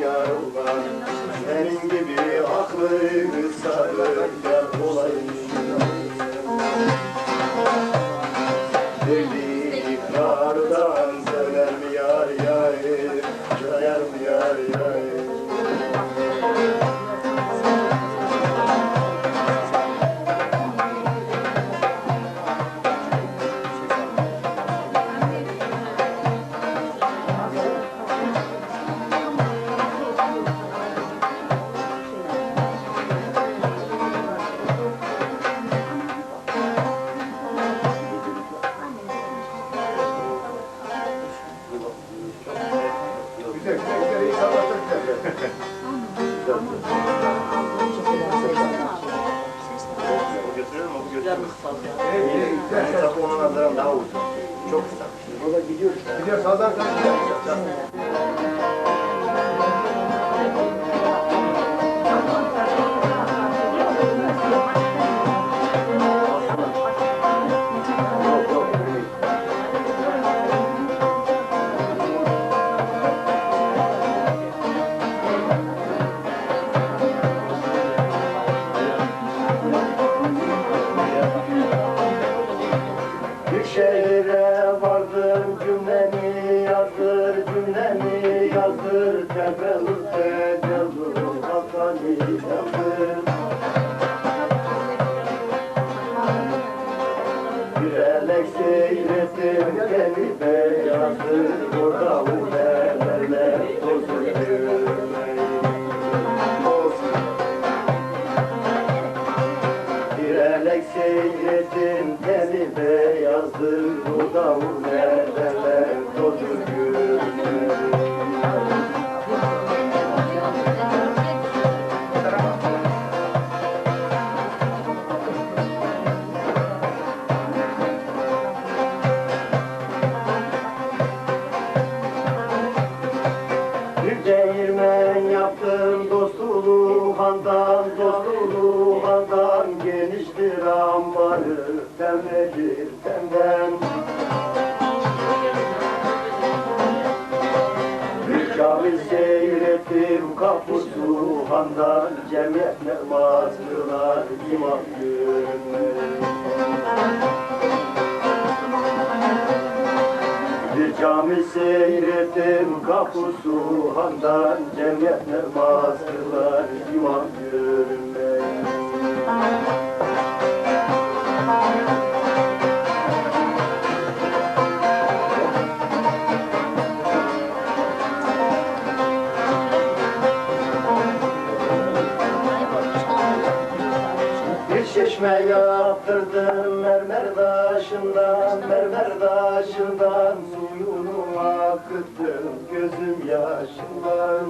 yarlar Senin gibi aklı sarı Tabii onun nazaran daha uzun. Çok kısa. O da gidiyor. Gidiyor sağdan sağdan the world. Ambarı temredir senden kamil seyrettim kapusu handan cemiyet namaz imam görünmez Bir cami seyrettim kapusu handan Cemiyet namaz imam görünmez çeşme yaptırdım mermer taşından, mermer taşından. Suyunu akıttım gözüm yaşından.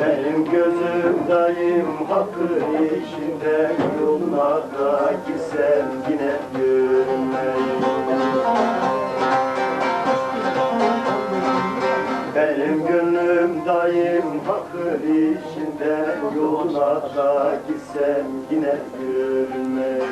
Benim gözüm daim hakkın işinde Yoluna da gitsem yine görünmeyim Benim gönlüm daim hakkın işinde Yoluna da gitsem yine görünmeyim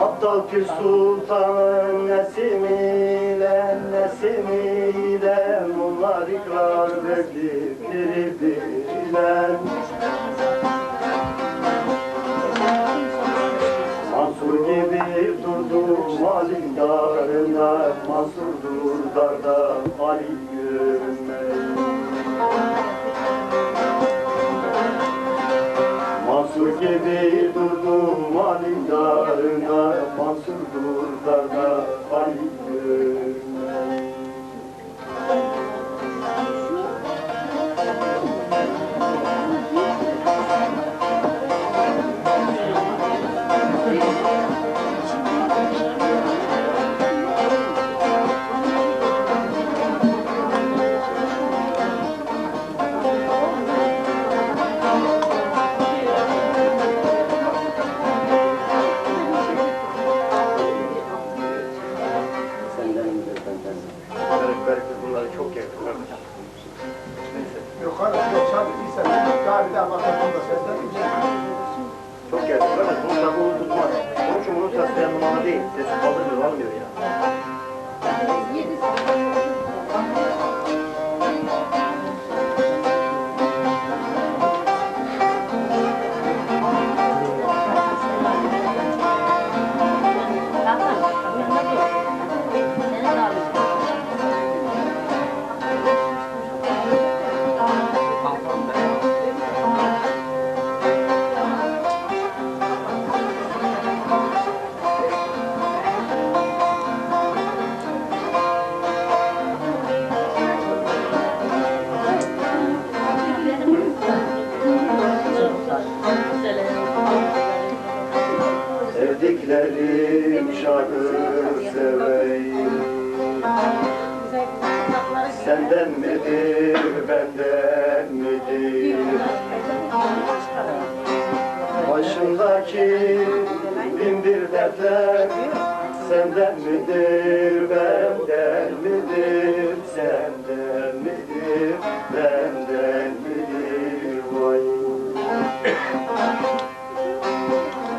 Aptal Pir Sultan'ın nesimiyle, nesimiyle Darda Ali görünmez なる表現 yarı seveyim. Senden midir benden midir? Başımdaki bin bir dertler Senden midir benden midir? Senden midir benden midir? Vay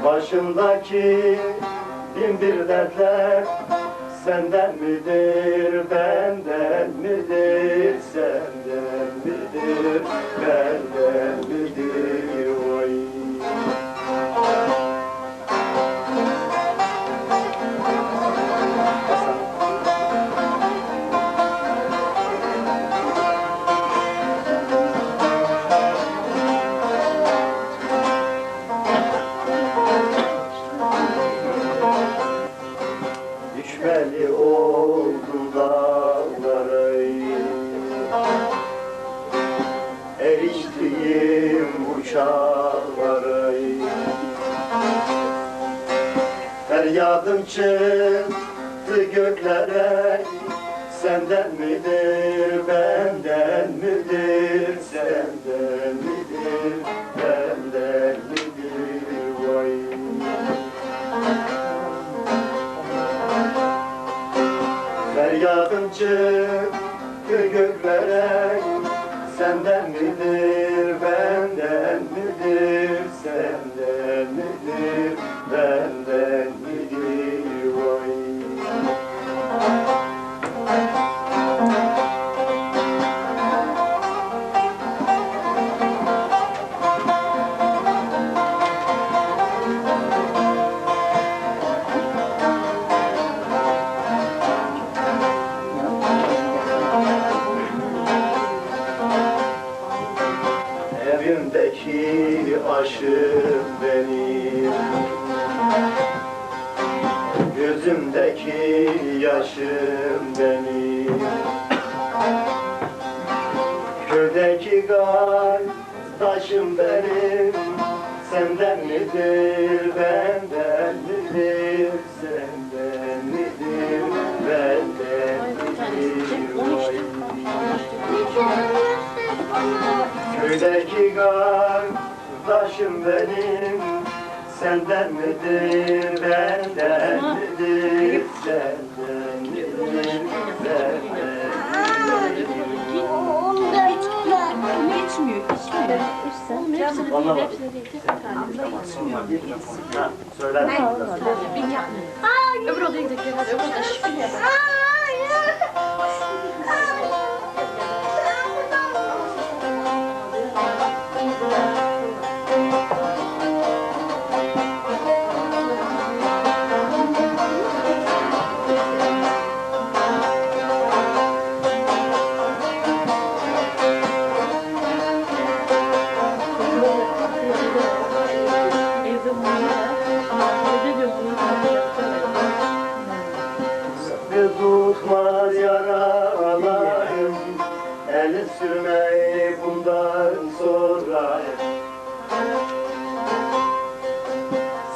Başımdaki bin bir dertler Senden midir, benden midir, senden midir, benden Düşmeli oldum dağlara Eriştiğim uçaklara Feryadım çıktı göklere. Senden midir, Aşım benim. Gözümdeki yaşım benim. Köydeki taşım benim. Senden midir, benden midir? Senden midir, benden midir. Köydeki kardeşim benim Senden midir, benden midir Senden midir, benden yapmıyor. Öbür odaya gidelim. Öbür odaya şifre yap.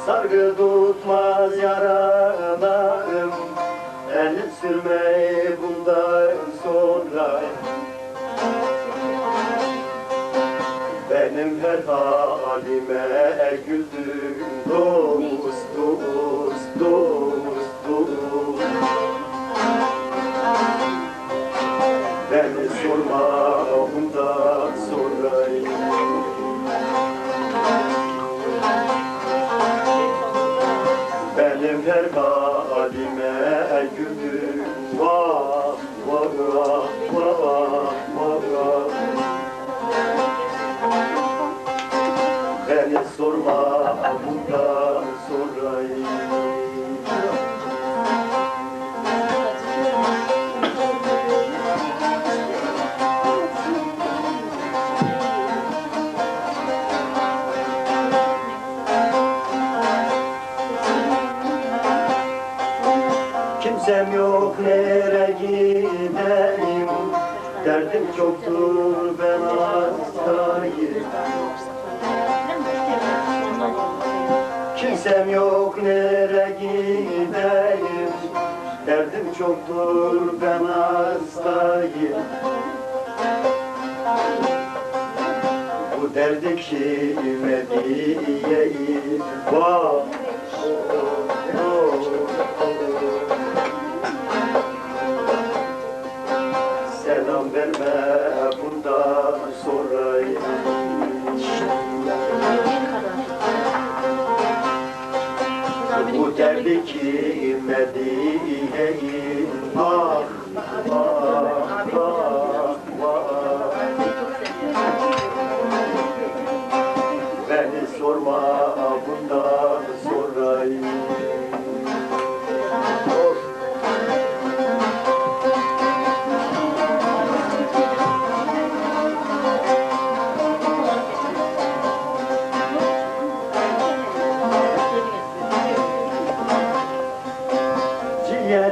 Sargı tutmaz yaralarım El sürmeyi bundan sonra. Benim her halime güldün dost dost dost dost. Beni sorma bundan sonra Kimsem yok nere gideyim? Derdim çoktur ben hastayım. Bu derdi kime diyeyim? Vah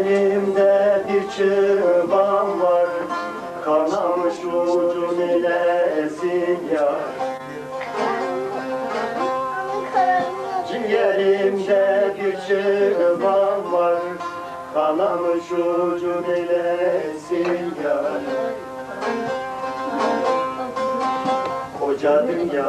Ciğerimde bir çıban var. Kanamış ucun ilesin ya Ciğerimde bir çıban var. Kanamış ucun ilesin ya Koca dünya